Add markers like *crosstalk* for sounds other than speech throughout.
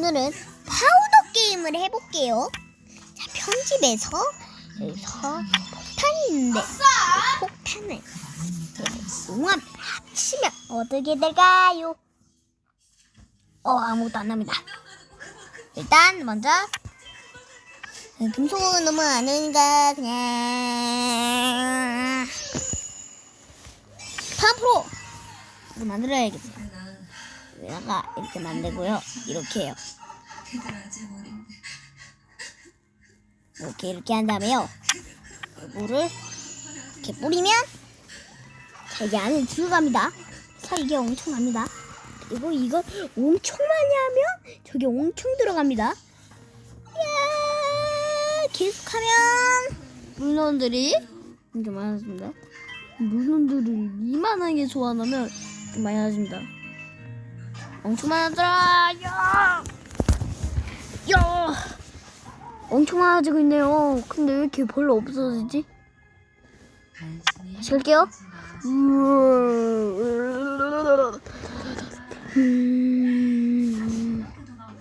오늘은 파우더 게임을 해볼게요. 자, 편집에서 여기서 폭탄이 있는데 그 폭탄을 용암 합치면 어떻게 될까요? 어 아무것도 안 납니다. 일단 먼저 금속은 너무 안 오니까 그냥 파프로 이거 만들어야겠어요. 여기다가 이렇게 만들고요. 이렇게 해요. 이렇게 이렇게 한 다음에요. 물을 이렇게 뿌리면 자 이게 안에 들어갑니다. 자 이게 엄청납니다. 그리고 이걸 엄청 많이 하면 저게 엄청 들어갑니다. 이야, 계속하면 물론들이 이렇게 많아집니다. 물론들을 이만하게 소환하면 좀 많아집니다. 엄청 많아들아 야! 야! 엄청 많아지고 있네요. 근데 왜 이렇게 별로 없어지지? 할게요. 음,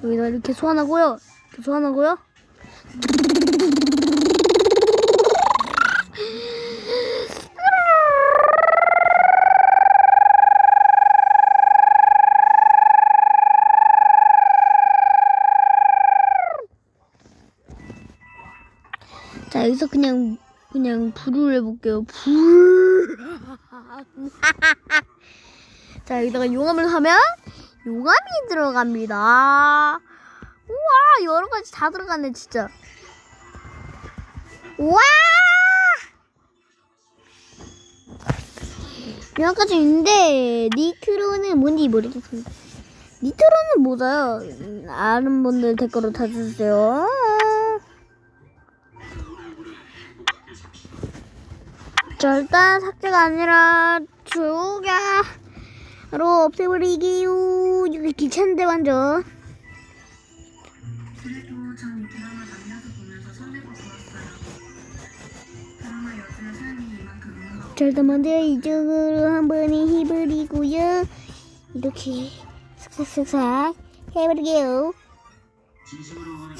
여기다 이렇게 소환하고요. 이렇게 소환하고요. 여기서 그냥 그냥 불을 해볼게요. 불. *laughs* 자 여기다가 용암을 하면 용암이 들어갑니다. 우와 여러 가지 다 들어갔네 진짜. 우와. 여러 가지 있는데 니트로는 뭔지 모르겠습니다. 니트로는 뭐죠? 음, 아는 분들 댓글로 다주세요. 절단 삭제가 아니라 조가로 없애버리기요. 이거 귀찮은데 완전. 그래도 전 드라마 남녀도 보면서 설레고 좋았어요. 드라마 여주의 삶이 이만큼 의미가 절단 먼저 이쪽으로 한 번에 해버리고요. 이렇게 슥싹슥싹 해버리게요. 이동은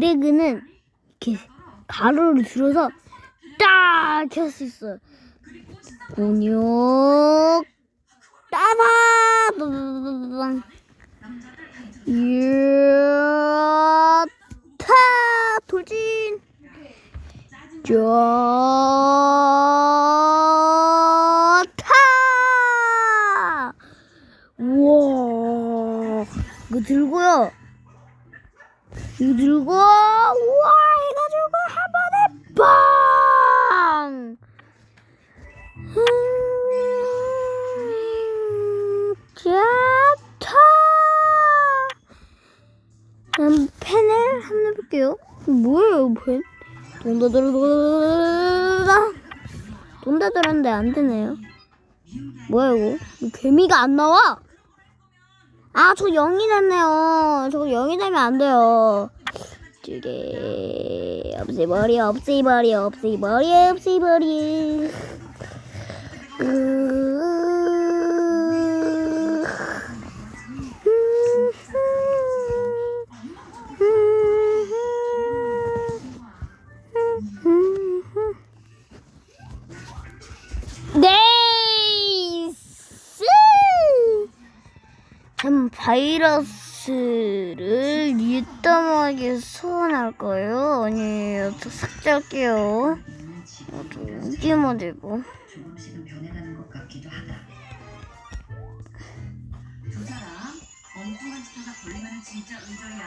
드래그는 이렇게 가로를 들어서 딱 할 수 있어요. 근육 따바 빠바바바밤. 남자들 단체로 이야 타 돌진 쫙타 우와 이거 들고요 들고 우와 해가지고 한 번에 빵 음, 쫙타 그럼 펜을 한번 해볼게요. 뭐예요, 펜? 돈다들다 돈다들었는데 안 되네요. 뭐야 이거? 개미가 안 나와? 아, 저 0이 됐네요. 저거 0이 되면 안 돼요. 두개 없애버려, 없애버려, 없애버려, 없애버려. 으... 바이러스를 일담하게 소환할 거예요. 아니에요. 저 삭제할게요. 되고. 조금씩은 변해가는 것 같기도 하다. 두 사람 엉뚱한 짓 하다 걸리면 진짜 의절이야.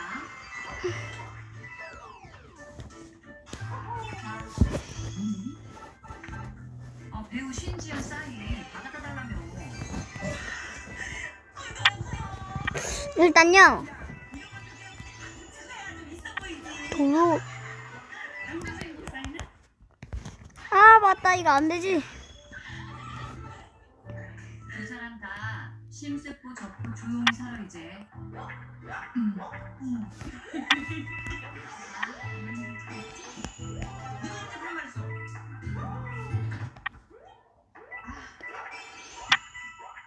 음? 어, 배우 신지연 사인 받아다 달라며. 일단요. 도로. 아 맞다 이거 안 되지. 두 사람 다 심세포 접고 조용히 살아 이제. 음. 음.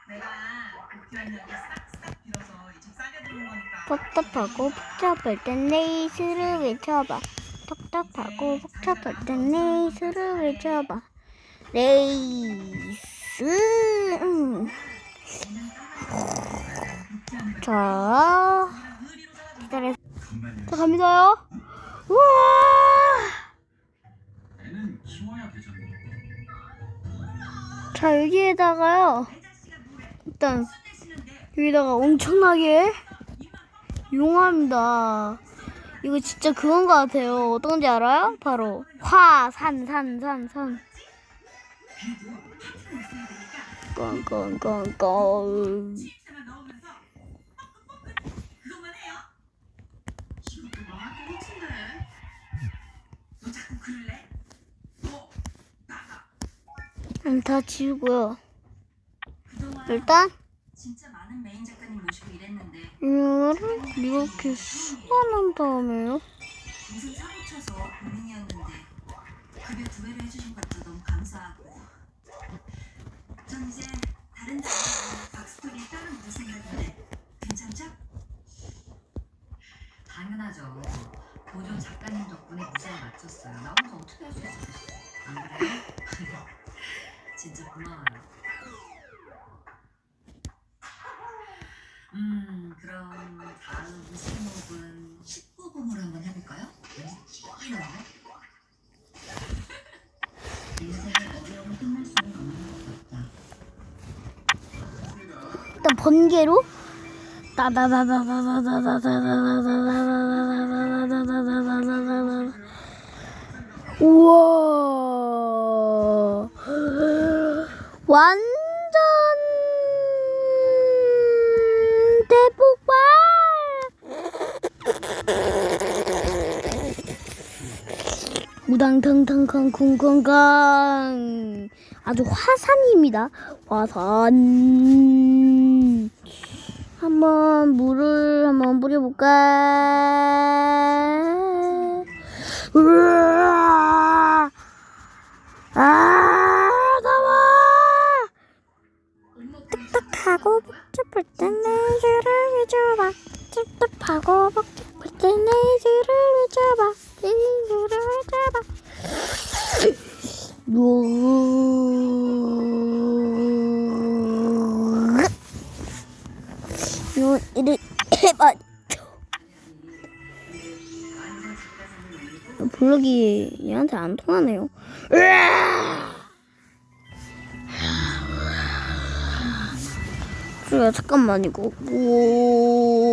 내가 복귀한 이야기 싹 답답하고 복잡할 땐 레이스를 외쳐봐. 답답하고 복잡할 땐 레이스를 외쳐봐. 레이스. 음. 자, 기다려. 자 갑니다요. 우와. 자 여기에다가요. 일단 여기다가 엄청나게 용암이다. 이거 진짜 그건 것 같아요. 어떤지 알아요? 바로 화, 산, 산, 산, 산. 꽁꽁꽁꽁. 음, 다 지우고요. 일단 일했는데 이거를 이렇게 수반한 다음에요. 무슨 사고 쳐서 고민이었는데 급여 두 배로 해주신 것도 너무 감사하고 전 이제 다른 작가님 박스토리 따로 볼 생각인데 괜찮죠? 당연하죠. 보조 작가님 덕분에 무사히 마쳤어요. 나 혼자 어떻게 할 수 있었겠어? 안 그래? *laughs* 진짜 고마워요. 번개로? 우와. 완전 대폭발. 우당탕탕탕 쿵쿵쾅 아주 화산입니다. 화산. 한번 물을 한번 뿌려볼까? 으아! 아, 더워! 딱딱하고 복잡할 땐 내주를 외쳐봐. 답답하고 복잡할 땐 내주를 외쳐봐. 내 주를 외쳐봐. 요 이를 해봐. 블럭이 얘한테 안 통하네요. 그래 잠깐만 이거. 오.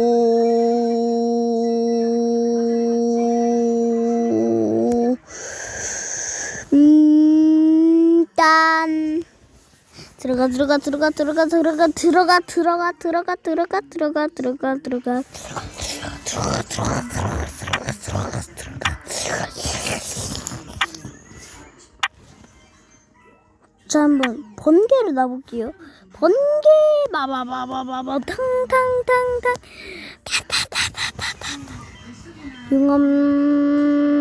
음, 일단 들어가 들어가 들어가 들어가 들어가 들어가 들어가 들어가 들어가 들어가 들어가 들어가 자 한번 번개를 놔볼게요. 번개 마바바바바바 탕탕탕탕 타타타타타타 용암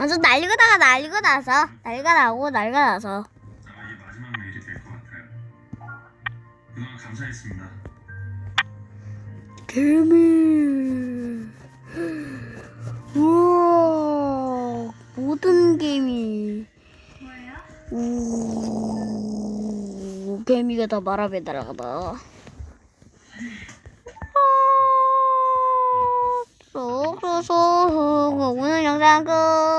완전 날리고 나가 날리고 나서 날가 나고 날가 나서 이게 마지막 일이 될 것 같아요 그동안 감사했습니다 개미 우와 모든 개미 오 개미가 다 말아배 날아가다 그래서 오늘 영상 끝